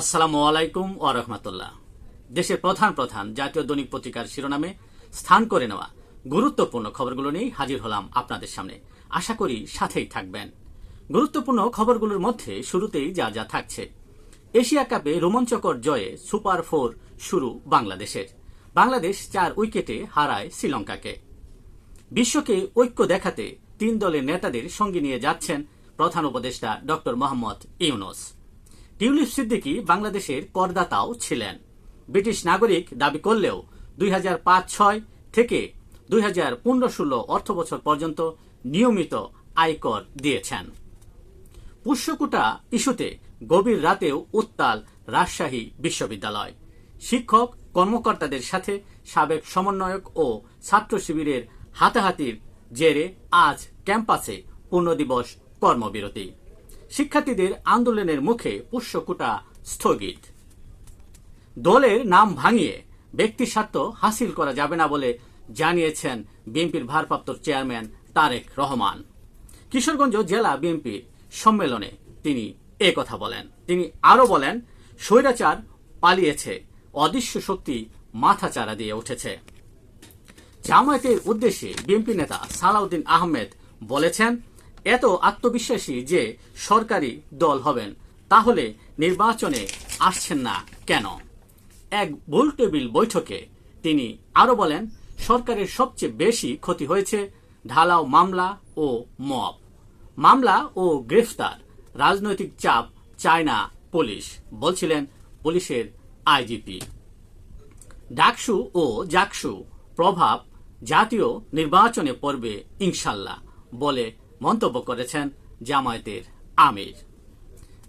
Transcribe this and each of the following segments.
আসসালামু আলাইকুম ও রহমতুল্লাহ। দেশের প্রধান প্রধান জাতীয় দৈনিক পত্রিকার শিরোনামে স্থান করে নেওয়া গুরুত্বপূর্ণ খবরগুলো নিয়ে হাজির হলাম আপনাদের সামনে। আশা করি সাথেই থাকবেন। গুরুত্বপূর্ণ খবরগুলোর মধ্যে শুরুতেই যা যা থাকছে। এশিয়া কাপে রোমাঞ্চকর জয়ে সুপার ফোর শুরু বাংলাদেশের। বাংলাদেশ চার উইকেটে হারায় শ্রীলঙ্কাকে। বিশ্বকে ঐক্য দেখাতে তিন দলের নেতাদের সঙ্গে নিয়ে যাচ্ছেন প্রধান উপদেষ্টা ডক্টর মোহাম্মদ ইউনুস। টিউলিপ সিদ্দিকি বাংলাদেশের করদাতাও ছিলেন। ব্রিটিশ নাগরিক দাবি করলেও দুই হাজার পাঁচ ছয় থেকে দুই হাজার পনেরো ষোলো অর্থ বছর পর্যন্ত নিয়মিত আয়কর দিয়েছেন। পুষ্যকুটা ইস্যুতে গভীর রাতেও উত্তাল রাজশাহী বিশ্ববিদ্যালয়। শিক্ষক, কর্মকর্তাদের সাথে সাবেক সমন্বয়ক ও ছাত্র শিবিরের হাতাহাতির জেরে আজ ক্যাম্পাসে পূর্ণ দিবস কর্মবিরতি। শিক্ষার্থীদের আন্দোলনের মুখে পুষ্যকুটা স্থগিত। দলের নাম ভাঙিয়ে ব্যক্তি স্বার্থ হাসিল করা যাবে না বলে জানিয়েছেন বিএনপির ভারপ্রাপ্ত চেয়ারম্যান তারেক রহমান। কিশোরগঞ্জ জেলা বিএনপির সম্মেলনে তিনি এ কথা বলেন। তিনি আরও বলেন, স্বৈরাচার পালিয়েছে, অদৃশ্য শক্তি মাথাচাড়া দিয়ে উঠেছে। জামায়াতের উদ্দেশ্যে বিএনপি নেতা সালাউদ্দিন আহমেদ বলেছেন এত আত্মবিশ্বাসী যে সরকারি দল হবেন, তাহলে নির্বাচনে আসছেন না কেন? এক বুল টেবিল বৈঠকে তিনি আরও বলেন, সরকারের সবচেয়ে বেশি ক্ষতি হয়েছে ঢালাও মামলা ও মব। মামলা ও গ্রেফতার, রাজনৈতিক চাপ চায় না পুলিশ, বলছিলেন পুলিশের আইজিপি। ডাকসু ও জাকসু প্রভাব জাতীয় নির্বাচনে পড়বে ইনশাল্লাহ, বলে মন্তব্য করেছেন জামায়াতের আমির।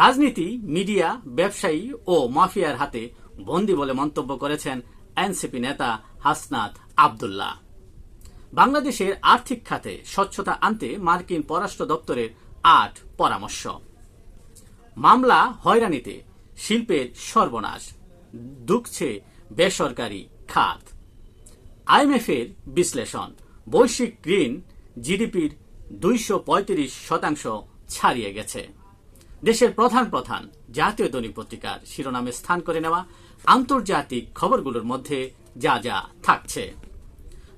রাজনীতি, মিডিয়া, ব্যবসায়ী ও মাফিয়ার হাতে বন্দি বলে মন্তব্য করেছেন এনসিপি নেতা হাসনাত আবদুল্লাহ। বাংলাদেশের আর্থিক খাতে স্বচ্ছতা আনতে মার্কিন পররাষ্ট্র দপ্তরের আট পরামর্শ। মামলা হয়রানিতে, শিল্পের সর্বনাশ, দুঃখছে বেসরকারি খাত। আইএমএফের বিশ্লেষণ, বৈশ্বিক ঋণ জিডিপির দুইশো পঁয়ত্রিশ শতাংশ ছাড়িয়ে গেছে। দেশের প্রধান প্রধান জাতীয় দৈনিক পত্রিকার শিরোনামে স্থান করে নেওয়া আন্তর্জাতিক খবরগুলোর মধ্যে যা যা থাকছে।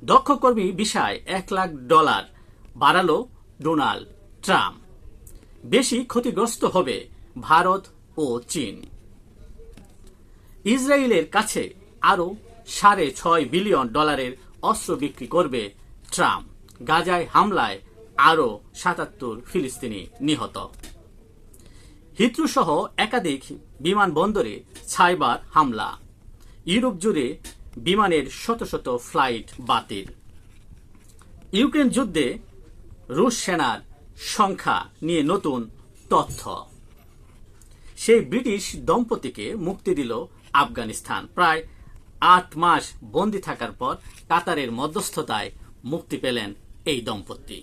দক্ষ কর্মী বিষয় এক লাখ ডলার বাড়ালো ডোনাল্ড ট্রাম্প। বেশি ক্ষতিগ্রস্ত হবে ভারত ও চীন। ইসরায়েলের কাছে আরও সাড়ে ছয় বিলিয়ন ডলারের অস্ত্র বিক্রি করবে ট্রাম্প। গাজায় হামলায় আরও সাতাত্তর ফিলিস্তিনি নিহত। হিত্রু সহ একাধিক বিমানবন্দরে সাইবার হামলা। ইউরোপ জুড়ে বিমানের শত শত ফ্লাইট বাতিল। ইউক্রেন যুদ্ধে রুশ সেনার সংখ্যা নিয়ে নতুন তথ্য। সেই ব্রিটিশ দম্পতিকে মুক্তি দিল আফগানিস্তান। প্রায় আট মাস বন্দী থাকার পর কাতারের মধ্যস্থতায় মুক্তি পেলেন এই দম্পতি।